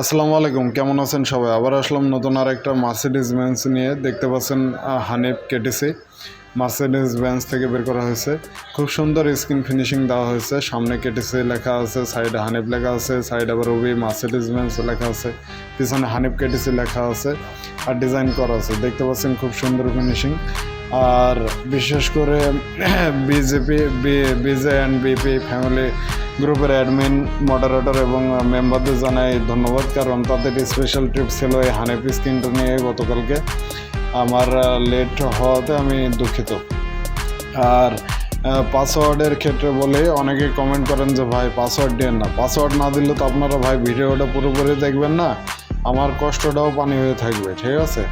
আসসালামু আলাইকুম, কেমন আছেন সবাই? আবার আসলাম নতুন আর একটা মার্সিডিজ বেঞ্চ নিয়ে। দেখতে পাচ্ছেন হানিফ কেটেসি মার্সিডিজ বেঞ্চ থেকে বের করা হয়েছে। খুব সুন্দর স্ক্রিন ফিনিশিং দেওয়া হয়েছে। সামনে কেটেসি লেখা আছে, সাইডে হানিফ লেখা আছে, সাইডে আবার রবি মার্সিডিজ বেঞ্চ লেখা আছে। পিছনে হানিফ কেটেসি লেখা আছে আর ডিজাইন করা আছে। দেখতে পাচ্ছেন, খুব সুন্দর ফিনিশিং। আর বিশেষ করে BJP BJ and BP family গ্রুপের অ্যাডমিন মডারেটর এবং মেম্বারদের জানাই ধন্যবাদ। কারণ তাদের স্পেশাল ট্রিপ ছিল এই হানিফ স্কিনটা নিয়ে গতকালকে। আমার লেট হওয়াতে আমি দুঃখিত। আর পাসওয়ার্ডের ক্ষেত্রে বলে অনেকে কমেন্ট করেন যে, ভাই পাসওয়ার্ড দেন না। পাসওয়ার্ড না দিলে তো আপনারা, ভাই, ভিডিওটা পুরোপুরি দেখবেন না। আমার কষ্টটাও পানি হয়ে থাকবে, ঠিক আছে?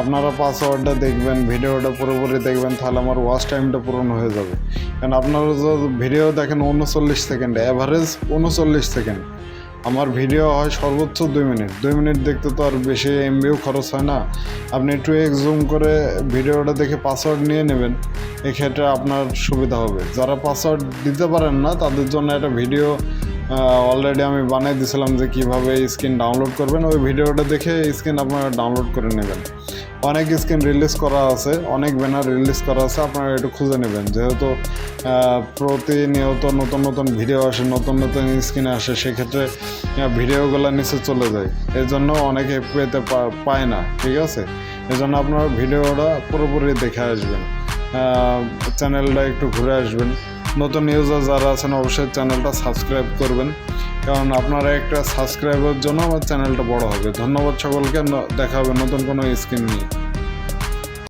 আপনারা পাসওয়ার্ডটা দেখবেন, ভিডিওটা পুরোপুরি দেখবেন, তাহলে আমার ওয়াচ টাইমটা পূরণ হয়ে যাবে। কারণ আপনারা যদি ভিডিও দেখেন উনচল্লিশ সেকেন্ড অ্যাভারেজ উনচল্লিশ সেকেন্ড আমার ভিডিও হয় সর্বোচ্চ দুই মিনিট। দুই মিনিট দেখতে তো আর বেশি এমবিও খরচ হয় না। আপনি একটু এক জুম করে ভিডিওটা দেখে পাসওয়ার্ড নিয়ে নেবেন, এক্ষেত্রে আপনার সুবিধা হবে। যারা পাসওয়ার্ড দিতে পারেন না, তাদের জন্য একটা ভিডিও অলরেডি আমি বানিয়ে দিয়েছিলাম যে কীভাবে স্ক্রিন ডাউনলোড করবেন। ওই ভিডিওটা দেখে স্ক্রিন আপনারা ডাউনলোড করে নেবেন। অনেক স্ক্রিন রিলিজ করা আছে, অনেক ব্যানার রিলিজ করা আছে, আপনারা একটু খুঁজে নেবেন। যেহেতু প্রতিনিয়ত নতুন নতুন ভিডিও আসে, নতুন নতুন স্ক্রিন আসে, সেক্ষেত্রে ভিডিওগুলো নিচে চলে যায়। এই জন্য অনেকে পেতে পায় না, ঠিক আছে? এই জন্য আপনার ভিডিওটা পুরোপুরি দেখে আসবেন। চ্যানেলটা একটু ঘুরে আসবেন। নতুন ইউজার যারা আছেন, অবশ্যই চ্যানেলটা সাবস্ক্রাইব করবেন। কারণ আপনারা একটা সাবস্ক্রাইবের জন্য আমার চ্যানেলটা বড় হবে। ধন্যবাদ সকলকে দেখা হবে নতুন কোনো স্কিম নিয়ে।